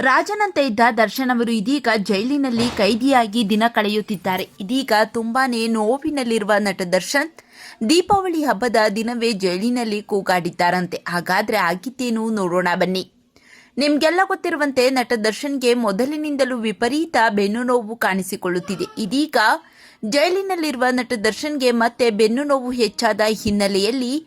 ರಾಜನಂತೆ ಇದ್ದ ದರ್ಶನ್ ಅವರು ಇದೀಗ ಜೈಲಿನಲ್ಲಿ ಕೈದಿಯಾಗಿ ದಿನ ಕಳೆಯುತ್ತಿದ್ದಾರೆ. ಇದೀಗ ತುಂಬಾನೇ ನೋವಿನಲ್ಲಿರುವ ನಟ ದರ್ಶನ್ ದೀಪಾವಳಿ ಹಬ್ಬದ ದಿನವೇ ಜೈಲಿನಲ್ಲಿ ಕೂಗಾಡಿದ್ದಾರಂತೆ. ಹಾಗಾದ್ರೆ ಆಗಿದ್ದೇನು ನೋಡೋಣ ಬನ್ನಿ. ನಿಮ್ಗೆಲ್ಲ ಗೊತ್ತಿರುವಂತೆ ನಟ ದರ್ಶನ್ಗೆ ಮೊದಲಿನಿಂದಲೂ ವಿಪರೀತ ಬೆನ್ನು ನೋವು ಕಾಣಿಸಿಕೊಳ್ಳುತ್ತಿದೆ. ಇದೀಗ ಜೈಲಿನಲ್ಲಿರುವ ನಟ ದರ್ಶನ್ಗೆ ಮತ್ತೆ ಬೆನ್ನು ನೋವು ಹೆಚ್ಚಾದ ಹಿನ್ನೆಲೆಯಲ್ಲಿ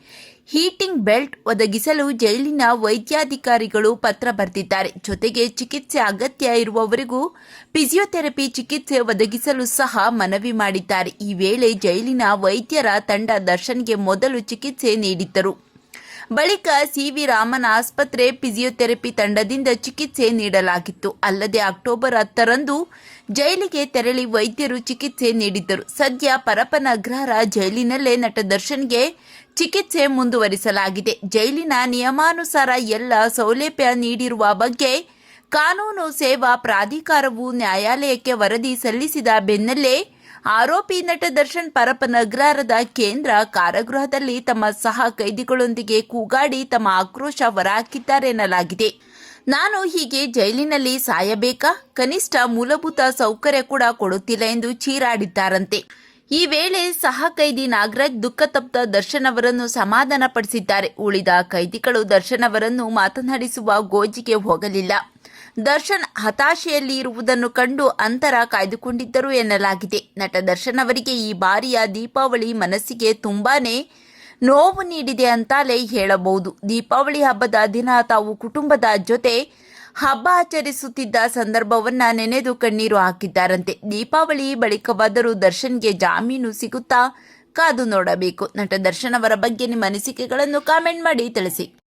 ಹೀಟಿಂಗ್ ಬೆಲ್ಟ್ ಒದಗಿಸಲು ಜೈಲಿನ ವೈದ್ಯಾಧಿಕಾರಿಗಳು ಪತ್ರ ಬರೆದಿದ್ದಾರೆ. ಜೊತೆಗೆ ಚಿಕಿತ್ಸೆ ಅಗತ್ಯ ಇರುವವರಿಗೂ ಫಿಸಿಯೋಥೆರಪಿ ಚಿಕಿತ್ಸೆ ಒದಗಿಸಲು ಸಹ ಮನವಿ ಮಾಡಿದ್ದಾರೆ. ಈ ವೇಳೆ ಜೈಲಿನ ವೈದ್ಯರ ತಂಡ ದರ್ಶನ್ಗೆ ಮೊದಲು ಚಿಕಿತ್ಸೆ ನೀಡಿದ್ದರು. ಬಳಿಕ ಸಿವಿ ರಾಮನ್ ಆಸ್ಪತ್ರೆ ಫಿಸಿಯೋಥೆರಪಿ ತಂಡದಿಂದ ಚಿಕಿತ್ಸೆ ನೀಡಲಾಗಿತ್ತು. ಅಲ್ಲದೆ ಅಕ್ಟೋಬರ್ ಹತ್ತರಂದು ಜೈಲಿಗೆ ತೆರಳಿ ವೈದ್ಯರು ಚಿಕಿತ್ಸೆ ನೀಡಿದ್ದರು. ಸದ್ಯ ಪರಪನಗ್ರಹರ ಜೈಲಿನಲ್ಲೇ ನಟ ದರ್ಶನ್ಗೆ ಚಿಕಿತ್ಸೆ ಮುಂದುವರಿಸಲಾಗಿದೆ. ಜೈಲಿನ ನಿಯಮಾನುಸಾರ ಎಲ್ಲ ಸೌಲಭ್ಯ ನೀಡಿರುವ ಬಗ್ಗೆ ಕಾನೂನು ಸೇವಾ ಪ್ರಾಧಿಕಾರವು ನ್ಯಾಯಾಲಯಕ್ಕೆ ವರದಿ ಸಲ್ಲಿಸಿದ ಬೆನ್ನಲ್ಲೇ ಆರೋಪಿ ನಟ ದರ್ಶನ್ ಪರಪನಗ್ರಹಾರದ ಕೇಂದ್ರ ಕಾರಾಗೃಹದಲ್ಲಿ ತಮ್ಮ ಸಹ ಕೈದಿಗಳೊಂದಿಗೆ ಕೂಗಾಡಿ ತಮ್ಮ ಆಕ್ರೋಶ ಹೊರಹಾಕಿದ್ದಾರೆ ಎನ್ನಲಾಗಿದೆ. ನಾನು ಹೀಗೆ ಜೈಲಿನಲ್ಲಿ ಸಾಯಬೇಕಾ? ಕನಿಷ್ಠ ಮೂಲಭೂತ ಸೌಕರ್ಯ ಕೂಡ ಕೊಡುತ್ತಿಲ್ಲ ಎಂದು ಚೀರಾಡಿದ್ದಾರಂತೆ. ಈ ವೇಳೆ ಸಹ ಕೈದಿ ನಾಗರಾಜ್ ದುಃಖತಪ್ತ ದರ್ಶನ್ ಅವರನ್ನು ಸಮಾಧಾನಪಡಿಸಿದ್ದಾರೆ. ಉಳಿದ ಕೈದಿಗಳು ದರ್ಶನ್ ಅವರನ್ನು ಮಾತನಾಡಿಸುವ ಗೋಜಿಗೆ ಹೋಗಲಿಲ್ಲ. ದರ್ಶನ್ ಹತಾಶೆಯಲ್ಲಿ ಇರುವುದನ್ನು ಕಂಡು ಅಂತರ ಕಾಯ್ದುಕೊಂಡಿದ್ದರು ಎನ್ನಲಾಗಿದೆ. ನಟ ದರ್ಶನ್ ಅವರಿಗೆ ಈ ಬಾರಿಯ ದೀಪಾವಳಿ ಮನಸ್ಸಿಗೆ ತುಂಬಾನೇ ನೋವು ನೀಡಿದೆ ಅಂತಾಲೇ ಹೇಳಬಹುದು. ದೀಪಾವಳಿ ಹಬ್ಬದ ದಿನ ತಾವು ಕುಟುಂಬದ ಜೊತೆ ಹಬ್ಬ ಆಚರಿಸುತ್ತಿದ್ದ ಸಂದರ್ಭವನ್ನ ನೆನೆದು ಕಣ್ಣೀರು ಹಾಕಿದ್ದಾರಂತೆ. ದೀಪಾವಳಿ ಬಳಿಕವಾದರೂ ದರ್ಶನ್ಗೆ ಜಾಮೀನು ಸಿಗುತ್ತಾ ಕಾದು ನೋಡಬೇಕು. ನಟ ದರ್ಶನ್ ಅವರ ಬಗ್ಗೆ ನಿಮ್ಮ ಅನಿಸಿಕೆಗಳನ್ನು ಕಾಮೆಂಟ್ ಮಾಡಿ ತಿಳಿಸಿ.